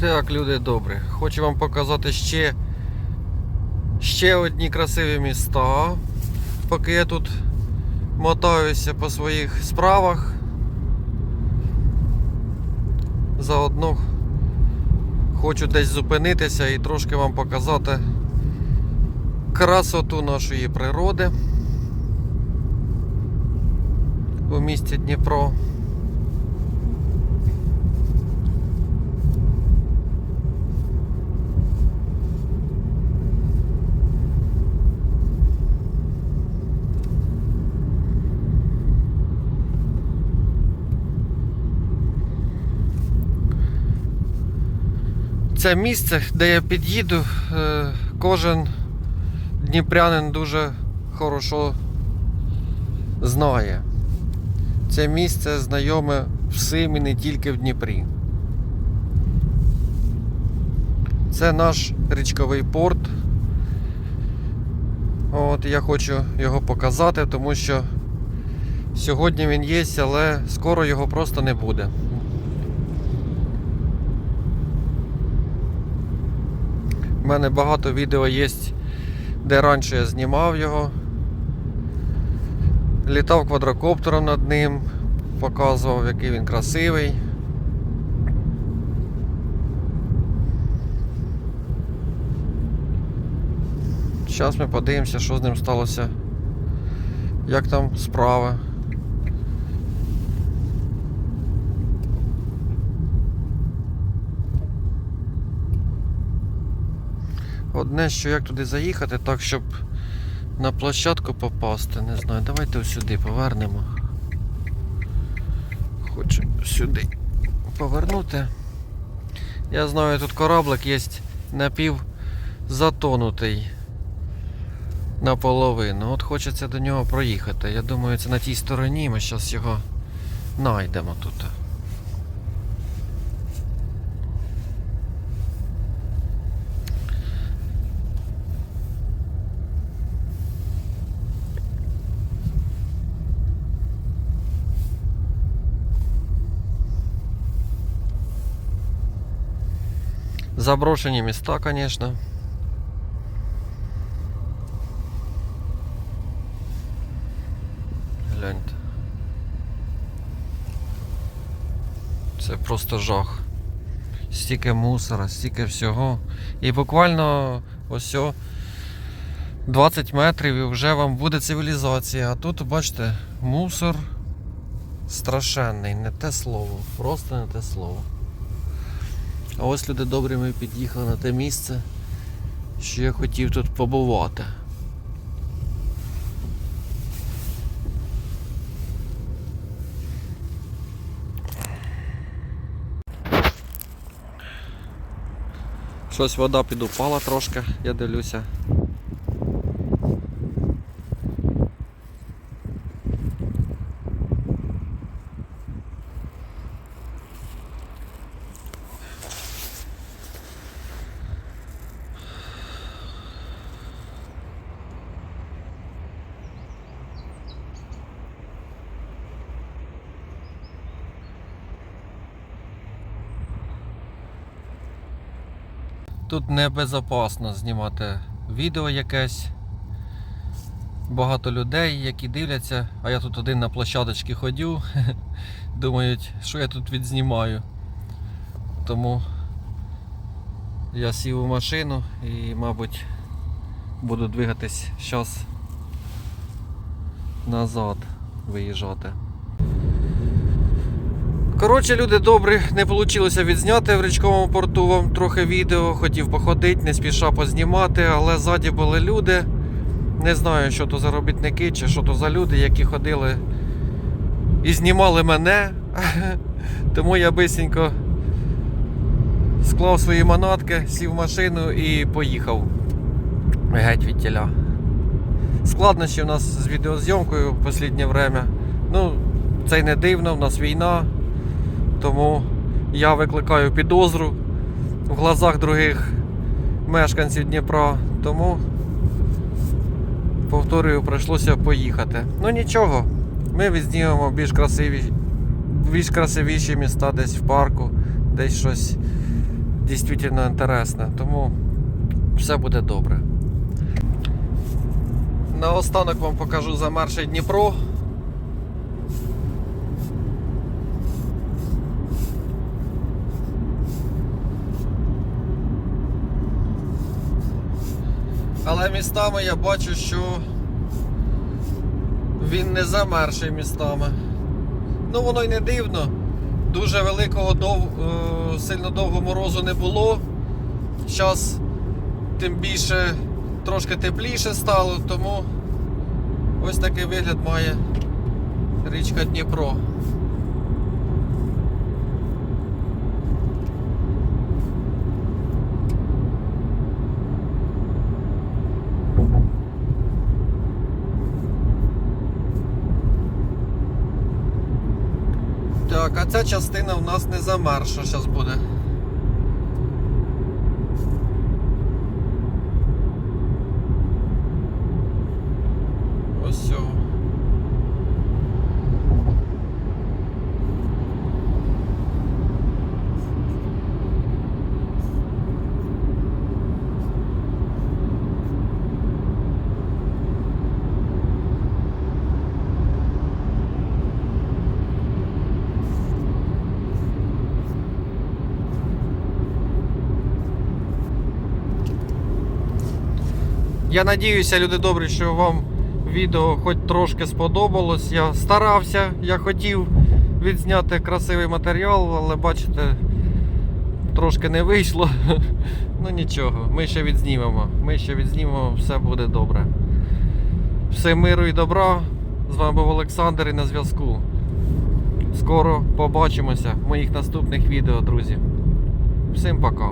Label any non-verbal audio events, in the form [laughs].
Так, люди добрі. Хочу вам показати ще, ще одні красиві міста. Поки я тут мотаюся по своїх справах. Заодно хочу десь зупинитися і трошки вам показати красоту нашої природи у місті Дніпро. Це місце, де я під'їду, е, кожен дніпрянин дуже хорошо знає. Це місце знайоме всім і не тільки в Дніпрі. Це наш річковий порт. От я хочу його показати, тому що сьогодні він є, але скоро його просто не буде. Мене багато відео є, де раніше я знімав його. Літав квадрокоптером над ним, показував, який він красивий. Зараз ми подивимося, що з ним сталося. Як там справа. Одне, що як туди заїхати, так щоб на площадку попасти, не знаю. Давайте сюди повернемо. Хочу сюди повернути. Я знаю, тут кораблик є напів затонутий наполовину. От хочеться до нього проїхати. Я думаю, це на тій стороні. Ми зараз його знайдемо тут. Заброшені міста, конечно. Гляньте. Це просто жах. Стільки мусора, стільки всього. І буквально ось 20 метрів і вже вам буде цивілізація. А тут, бачите, мусор страшенний, не те слово. Просто не те слово. А ось люди добрі ми під'їхали на те місце, що я хотів тут побувати. Щось вода підупала трошки, я дивлюся. Тут небезопасно знімати відео якесь. Багато людей, які дивляться, а я тут один на площадочці ходю, [laughs] думають, що я тут відзнімаю. Тому я сів у машину і, мабуть, буду двигатись зараз назад виїжджати. Коротше, люди добрі, не вийшло відзняти в річковому порту вам трохи відео. Хотів походити, не спіша познімати, але ззаді були люди. Не знаю, що то за робітники чи що то за люди, які ходили і знімали мене. [laughs] Тому я бисенько склав свої манатки, сів в машину і поїхав геть від тіля. Складнощі в нас з відеозйомкою в останнє время. Ну, це й не дивно, в нас війна. Тому я викликаю підозру в глазах других мешканців Дніпра. Тому, повторюю, прийшлося поїхати. Ну нічого, ми відзнімемо більш красиві, більш красивіші міста десь в парку, десь щось дійсно інтересне, тому все буде добре. Наостанок вам покажу замерший Дніпро. Але містами я бачу, що він не замерший містами. Ну воно й не дивно. Дуже великого дов... е, сильно довго морозу не було. Зараз тим більше трошки тепліше стало, тому ось такий вигляд має річка Дніпро. Так, а ця частина у нас не замерша зараз буде. Ось цього. Я надіюся, люди добрі, що вам відео хоч трошки сподобалось. Я старався, я хотів відзняти красивий матеріал, але бачите, трошки не вийшло. [laughs] Ну нічого, ми ще відзнімемо. Ми ще відзнімемо, все буде добре. Все миру і добра. З вами був Олександр і на зв'язку. Скоро побачимося в моїх наступних відео, друзі. Всім пока.